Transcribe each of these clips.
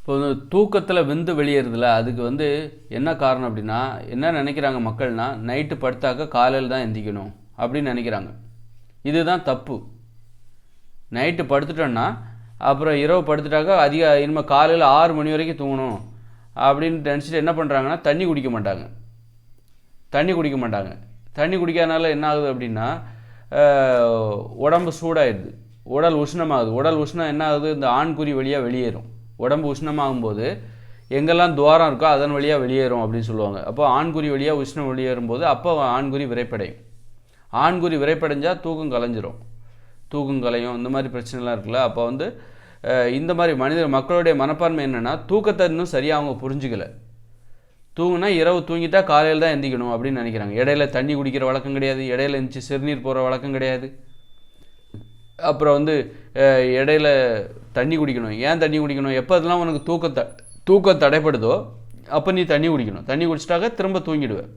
இப்போ வந்து தூக்கத்தில் விந்து வெளியேறதுல அதுக்கு வந்து என்ன காரணம் அப்படின்னா என்ன நினைக்கிறாங்க மக்கள்னா நைட்டு படுத்தாக்க காலையில் தான் எந்திக்கணும் அப்படின்னு நினைக்கிறாங்க. இதுதான் தப்பு. நைட்டு படுத்துட்டோன்னா அப்புறம் இரவு படுத்துட்டாக்கா அதிக இனிமேல் காலையில் ஆறு மணி வரைக்கும் தூங்கணும் அப்படின்னு நினச்சிட்டு என்ன பண்ணுறாங்கன்னா தண்ணி குடிக்க மாட்டாங்க. தண்ணி குடிக்க மாட்டாங்க. தண்ணி குடிக்காதனால என்ன ஆகுது அப்படின்னா உடம்பு சூடாயிடுது. உடல் உஷ்ணமாகுது. உடல் உஷ்ணம் என்ன ஆகுது? இந்த ஆண்குறி வழியாக வெளியேறும். உடம்பு உஷ்ணமாகும்போது எங்கெல்லாம் துவாரம் இருக்கோ அதன் வழியாக வெளியேறும் அப்படின்னு சொல்லுவாங்க. அப்போ ஆண்குறி வழியாக உஷ்ணம் வெளியேறும் போது அப்போ ஆண்குறி விரைப்படையும். ஆண்குறி விரைப்படைஞ்சால் தூக்கம் கலைஞ்சிரும். தூக்கம் கலையும் இந்த மாதிரி பிரச்சனைலாம் இருக்குல்ல. அப்போ வந்து இந்த மாதிரி மனிதர் மக்களுடைய மனப்பான்மை என்னென்னா தூக்கத்தை இன்னும் சரியாக அவங்க புரிஞ்சுக்கலை. தூங்குனா இரவு தூங்கிட்டா காலையில் தான் எந்திக்கணும் அப்படின்னு நினைக்கிறாங்க. இடையில தண்ணி குடிக்கிற வழக்கம் கிடையாது. இடையில இருந்துச்சு சிறுநீர் போகிற வழக்கம் கிடையாது. அப்புறம் வந்து இடையில தண்ணி குடிக்கணும். ஏன் தண்ணி குடிக்கணும்? எப்போ அதெல்லாம் உனக்கு தூக்கத்தை தூக்கம் தடைப்படுதோ அப்போ நீ தண்ணி குடிக்கணும். தண்ணி குடிச்சிட்டாக்க திரும்ப தூங்கிடுவேன்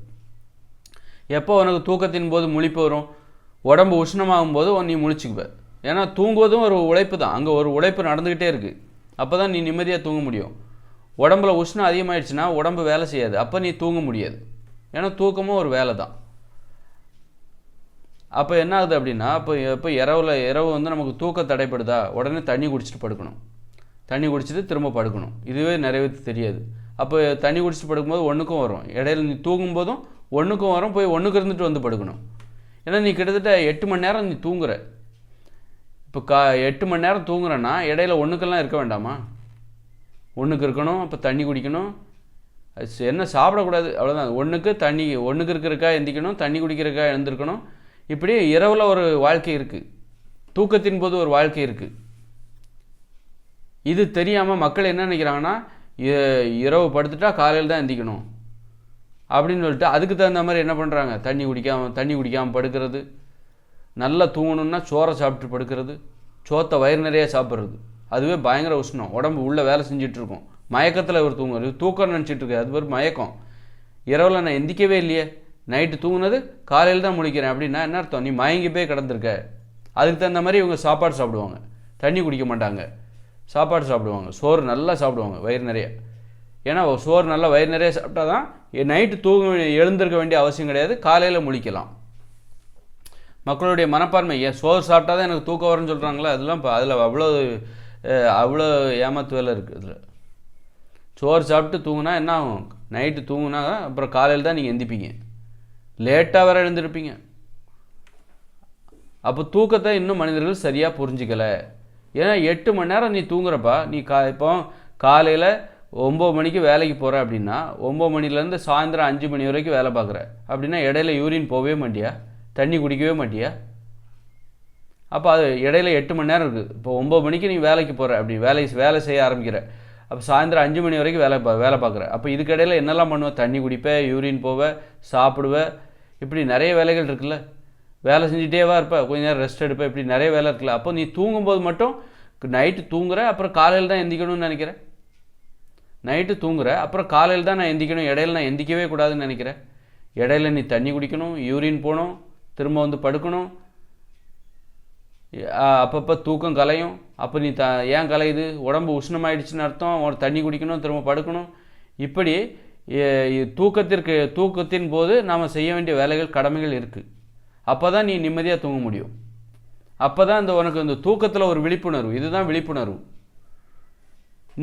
எப்போ உனக்கு தூக்கத்தின் போது முழிப்பு வரும்? உடம்பு உஷ்ணமாகும் போது நீ முழிச்சுக்குவ. ஏன்னா தூங்குவதும் ஒரு உழைப்பு தான். அங்கே ஒரு உழைப்பு நடந்துக்கிட்டே இருக்குது அப்போ தான் நீ நிம்மதியாக தூங்க முடியும். உடம்புல உஷ்ணம் அதிகமாகிடுச்சுன்னா உடம்பு வேலை செய்யாது. அப்போ நீ தூங்க முடியாது. ஏன்னா தூக்கமும் ஒரு வேலை தான். அப்போ என்ன ஆகுது அப்படின்னா இப்போ இப்போ இரவுல இரவு வந்து நமக்கு தூக்கம் தடைப்படுதா? உடனே தண்ணி குடிச்சிட்டு படுக்கணும். தண்ணி குடிச்சிட்டு திரும்ப படுக்கணும். இதுவே நிறைய பேருக்கு தெரியாது. அப்போ தண்ணி குடிச்சிட்டு படுக்கும்போது ஒன்றுக்கும் வரும். இடையில நீ தூங்கும்போதும் ஒன்றுக்கும் வரும். போய் ஒன்றுக்கு இருந்துட்டு வந்து படுக்கணும். ஏன்னா நீ கிட்டத்தட்ட எட்டு மணி நேரம் நீ தூங்குற. இப்போ கா எட்டு மணி நேரம் தூங்குறேன்னா இடையில ஒன்றுக்கெல்லாம் இருக்க வேண்டாமா? ஒன்றுக்கு இருக்கணும் அப்போ தண்ணி குடிக்கணும். என்ன சாப்பிடக்கூடாது. அவ்வளோதான் ஒன்றுக்கு தண்ணி ஒன்றுக்கு இருக்கிறக்கா எந்திக்கணும் தண்ணி குடிக்கிறக்கா எழுந்திருக்கணும். இப்படி இரவில் ஒரு வாழ்க்கை இருக்குது தூக்கத்தின் போது ஒரு வாழ்க்கை இருக்குது இது தெரியாமல் மக்கள் என்ன நினைக்கிறாங்கன்னா இ- இரவு படுத்துட்டா காலையில் தான் எந்திக்கணும். அப்படின்னு சொல்லிட்டு அதுக்கு தகுந்த மாதிரி என்ன பண்ணுறாங்க தண்ணி குடிக்காமல் தண்ணி குடிக்காமல் படுக்கிறது. நல்லா தூங்கணுன்னா சோறை சாப்பிட்டு படுக்கிறது. சோத்தை வயிறு நிறைய சாப்பிட்றது. அதுவே பயங்கர உஷ்ணம். உடம்பு உள்ளே வேலை செஞ்சுட்டு மயக்கத்தில் இவர் தூங்குறது. தூக்கம் நினச்சிட்டு இருக்கு அது ஒரு மயக்கம். இரவில் நான் எந்திக்கவே இல்லையே. நைட்டு தூங்குனது காலையில் தான் முழிக்கிறேன். அப்படின்னா என்ன அர்த்தம்? நீ மயங்கி போய் கிடந்திருக்க. அதுக்கு தகுந்த மாதிரி இவங்க சாப்பாடு சாப்பிடுவாங்க. தண்ணி குடிக்க மாட்டாங்க. சாப்பாடு சாப்பிடுவாங்க. சோறு நல்லா சாப்பிடுவாங்க வயிறு நிறைய. ஏன்னா சோறு நல்லா வயிறு நிறைய சாப்பிட்டா தான் நைட்டு தூங்க எழுந்திருக்க வேண்டிய அவசியம் கிடையாது. காலையில் முழிக்கலாம். மக்களுடைய மனப்பான்மை ஏன் சோறு சாப்பிட்டா தான் எனக்கு தூக்கம் வரும்னு சொல்கிறாங்களே அதெல்லாம் இப்போ அதில் அவ்வளோ அவ்வளோ ஏமாத்து வேலை இருக்குது அதில் சோறு சாப்பிட்டு தூங்குனா என்ன ஆகும்? நைட்டு தூங்குனா அப்புறம் காலையில் தான் நீங்கள் எந்திப்பீங்க. லேட்டாக வேற எழுந்திருப்பீங்க. அப்போ தூக்கத்தை இன்னும் மனிதர்கள் சரியாக புரிஞ்சிக்கலை. ஏன்னா எட்டு மணி நேரம் நீ தூங்குறப்பா நீ கா இப்போ காலையில் ஒம்பது மணிக்கு வேலைக்கு போகிற அப்படின்னா ஒம்பது மணிலேருந்து சாயந்தரம் அஞ்சு மணி வரைக்கும் வேலை பார்க்குற. அப்படின்னா இடையில யூரின் போகவே மாட்டியா? தண்ணி குடிக்கவே மாட்டியா? அப்போ அது இடையில எட்டு மணி நேரம் இருக்குது இப்போ ஒம்பது மணிக்கு நீ வேலைக்கு போகிற அப்படி வேலை வேலை செய்ய ஆரம்பிக்கிற. அப்போ சாயந்தரம் அஞ்சு மணி வரைக்கும் வேலை பா வேலை பார்க்குறேன். அப்போ இதுக்கடையில் என்னெல்லாம் பண்ணுவேன்? தண்ணி குடிப்பேன் யூரின் போவ சாப்பிடுவ இப்படி நிறைய வேலைகள் இருக்குல்ல? வேலை செஞ்சுட்டேவா இருப்பேன் கொஞ்ச நேரம் ரெஸ்ட் எடுப்பேன். இப்படி நிறைய வேலை இருக்குல்ல? அப்போ நீ தூங்கும்போது மட்டும் நைட்டு தூங்குற அப்புறம் காலையில் தான் எந்திக்கணும்னு நினைக்கிறேன் நைட்டு தூங்குற அப்புறம் காலையில் தான் நான் எந்திக்கணும். இடையில நான் எந்திக்கவே கூடாதுன்னு நினைக்கிறேன் இடையில நீ தண்ணி குடிக்கணும் யூரின் போகணும் திரும்ப வந்து படுக்கணும் அப்பப்போ தூக்கம் கலையும். அப்போ நீ த ஏன் கலையுது? உடம்பு உஷ்ணமாயிடுச்சுன்னு அர்த்தம். ஒரு தண்ணி குடிக்கணும் திரும்ப படுக்கணும். இப்படி தூக்கத்திற்கு தூக்கத்தின் போது நாம் செய்ய வேண்டிய வேலைகள் கடமைகள் இருக்குது அப்போ தான் நீ நிம்மதியாக தூங்க முடியும். அப்போ தான் இந்த உனக்கு இந்த தூக்கத்தில் ஒரு விழிப்புணர்வு. இதுதான் விழிப்புணர்வு.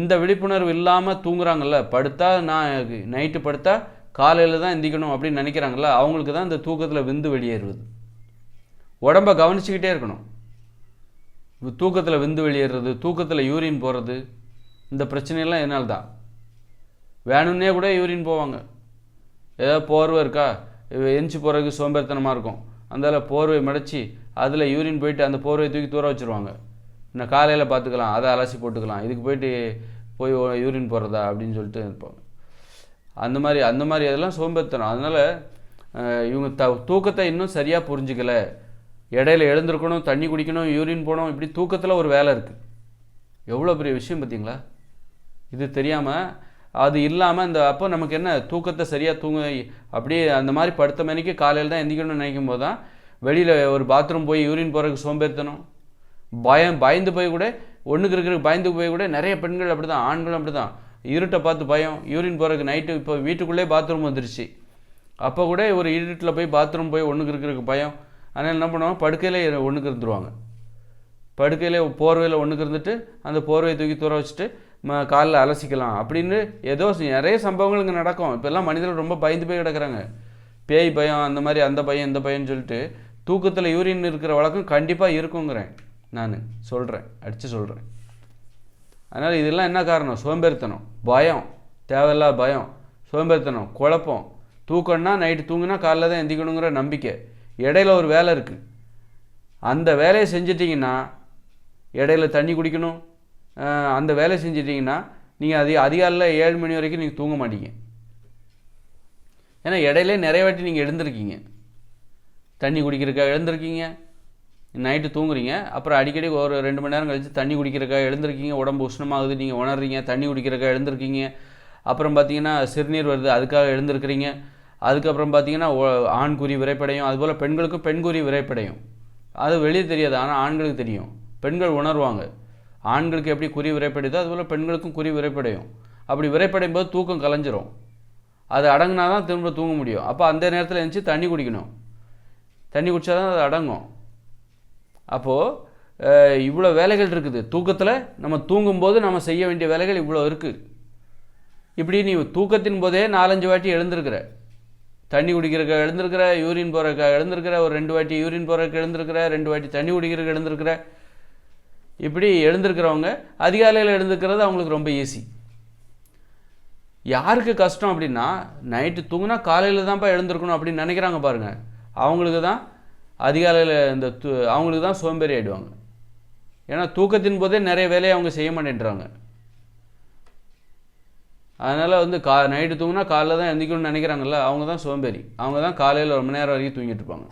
இந்த விழிப்புணர்வு இல்லாமல் தூங்குறாங்கல்ல படுத்தா நான் நைட்டு படுத்தா காலையில் தான் எந்திக்கணும் அப்படின்னு நினைக்கிறாங்கல்ல அவங்களுக்கு தான் இந்த தூக்கத்தில் விந்து வெளியேறுவது. உடம்ப கவனிச்சுக்கிட்டே இருக்கணும். தூக்கத்தில் விந்து வெளியேறுறது தூக்கத்தில் யூரின் போகிறது இந்த பிரச்சனையெல்லாம் என்னால் தான் வேணும்னே கூட யூரின் போவாங்க. ஏதாவது போர்வை இருக்கா? எரிஞ்சு போகிறதுக்கு சோம்பேறித்தனமாக இருக்கும். அந்தால போர்வை மடைச்சி அதில் யூரின் போயிட்டு அந்த போர்வையை தூக்கி தூர வச்சுருவாங்க. இன்னும் காலையில் பார்த்துக்கலாம் அதை அலசி போட்டுக்கலாம். இதுக்கு போயிட்டு போய் யூரின் போடுறதா அப்படின்னு சொல்லிட்டு இருப்பாங்க. அந்த மாதிரி அந்த மாதிரி அதெல்லாம் சோம்பேறித்தனம். அதனால் இவங்க த தூக்கத்தை இன்னும் சரியாக புரிஞ்சுக்கலை. இடையில எழுந்திருக்கணும் தண்ணி குடிக்கணும் யூரின் போகணும் இப்படி தூக்கத்தில் ஒரு வேலை இருக்குது எவ்வளோ பெரிய விஷயம் பார்த்தீங்களா? இது தெரியாமல் அது இல்லாமல் இந்த அப்போ நமக்கு என்ன தூக்கத்தை சரியாக தூங்க அப்படியே அந்த மாதிரி படுத்த மணிக்கு காலையில் தான் எந்திக்கணும்னு நினைக்கும் போது தான் வெளியில் ஒரு பாத்ரூம் போய் யூரின் போகிறதுக்கு சோம்பேறித்தனம் பயம் பயந்து போய் கூட ஒன்றுக்கு இருக்கிற பயந்து போய் கூட நிறைய பெண்கள் அப்படி தான் ஆண்களும் அப்படி தான் இருட்டை பார்த்து பயம் யூரின் போகிறதுக்கு நைட்டு இப்போ வீட்டுக்குள்ளே பாத்ரூம் வந்துருச்சு. அப்போ கூட ஒரு இருட்டில் போய் பாத்ரூம் போய் ஒன்றுக்கு இருக்கிறதுக்கு பயம் அதனால் என்ன பண்ணுவாங்க? படுக்கையில் ஒன்றுக்கு இருந்துருவாங்க. படுக்கையில் போர்வையில் ஒன்றுக்கு இருந்துட்டு அந்த போர்வையை தூக்கி தூர வச்சுட்டு ம காலில் அலசிக்கலாம். அப்படின்னு ஏதோ நிறைய சம்பவங்கள் இங்கே நடக்கும். இப்போல்லாம் மனிதர்கள் ரொம்ப பயந்து போய் கிடக்குறாங்க. பேய் பயம் அந்த மாதிரி அந்த பயம் இந்த பயம்னு சொல்லிட்டு தூக்கத்தில் யூரின் இருக்கிற வழக்கம் கண்டிப்பாக இருக்குங்கிறேன் நான். சொல்கிறேன் அடித்து சொல்கிறேன் அதனால் இதெல்லாம் என்ன காரணம்? சோம்பேறித்தனம் பயம் தேவையில்லாத பயம் சோம்பேறித்தனம் குழப்பம். தூக்கம்னா நைட்டு தூங்குனா காலைல தான் எந்திக்கணுங்கிற நம்பிக்கை. இடையில ஒரு வேலை இருக்குது அந்த வேலையை செஞ்சிட்டிங்கன்னா இடையில தண்ணி குடிக்கணும். அந்த வேலையை செஞ்சிட்டிங்கன்னா நீங்கள் அதிக அதிகாலையில் ஏழு மணி வரைக்கும் நீங்கள் தூங்க மாட்டீங்க. ஏன்னா இடையிலே நிறைய வாட்டி நீங்கள் எழுந்திருக்கீங்க. தண்ணி குடிக்கிறக்காக எழுந்திருக்கீங்க. நைட்டு தூங்குறீங்க. அப்புறம் அடிக்கடி ஒரு ரெண்டு மணி நேரம் கழித்து தண்ணி குடிக்கிறக்காக எழுந்திருக்கீங்க. உடம்பு உஷ்ணமாகுது நீங்கள் உணர்றீங்க. தண்ணி குடிக்கிறக்காக எழுந்திருக்கீங்க. அப்புறம் பார்த்தீங்கன்னா சிறுநீர் வருது அதுக்காக எழுந்திருக்கிறீங்க. அதுக்கப்புறம் பார்த்தீங்கன்னா ஆண்குறி விரைப்படையும். அதுபோல் பெண்களுக்கும் பெண்குறி விரைப்படையும். அது வெளியே தெரியாது ஆனால் ஆண்களுக்கு தெரியும். பெண்கள் உணர்வாங்க. ஆண்களுக்கு எப்படி குறி விரைப்படையுதோ அதுபோல் பெண்களுக்கும் குறி விரைப்படையும். அப்படி விரைப்படையும் போது தூக்கம் கலைஞ்சிரும். அது அடங்கினா தான் திரும்ப தூங்க முடியும். அப்போ அந்த நேரத்தில் எழுந்துச்சு தண்ணி குடிக்கணும். தண்ணி குடித்தா தான் அது அடங்கும். அப்போது இவ்வளோ வேலைகள் இருக்குது. தூக்கத்தில் நம்ம தூங்கும்போது நம்ம செய்ய வேண்டிய வேலைகள் இவ்வளோ இருக்குது இப்படி நீ தூக்கத்தின் போதே நாலஞ்சு வாட்டி எழுந்திருக்கிற. தண்ணி குடிக்கிறக்க எழுந்திருக்கிற யூரின் போகிறக்க எழுந்திருக்கிற ஒரு ரெண்டு வாட்டி யூரின் போகிறக்க எழுந்திருக்கிற ரெண்டு வாட்டி தண்ணி குடிக்கிறக்க எழுந்திருக்கிற. இப்படி எழுந்திருக்கிறவங்க அதிகாலையில் எழுந்திருக்கிறது அவங்களுக்கு ரொம்ப ஈஸி யாருக்கு கஷ்டம் அப்படின்னா நைட்டு தூங்கினா காலையில் தான்ப்பா எழுந்திருக்கணும் அப்படின்னு நினைக்கிறாங்க பாருங்கள் அவங்களுக்கு தான் அதிகாலையில் இந்த தூ அவங்களுக்கு தான் சோம்பேறி ஆயிடுவாங்க. ஏன்னா தூக்கத்தின் போதே நிறைய வேலையை அவங்க செய்ய மாட்டேன்றாங்க. அதனால் வந்து கா நைட்டு தூங்கினா காலைல தான் எந்திக்கணும்னு நினைக்கிறாங்கல்ல அவங்க தான் சோம்பேறி. அவங்க தான் காலையில் ரொம்ப நேரம் வரைக்கும் தூங்கிட்டு இருப்பாங்க.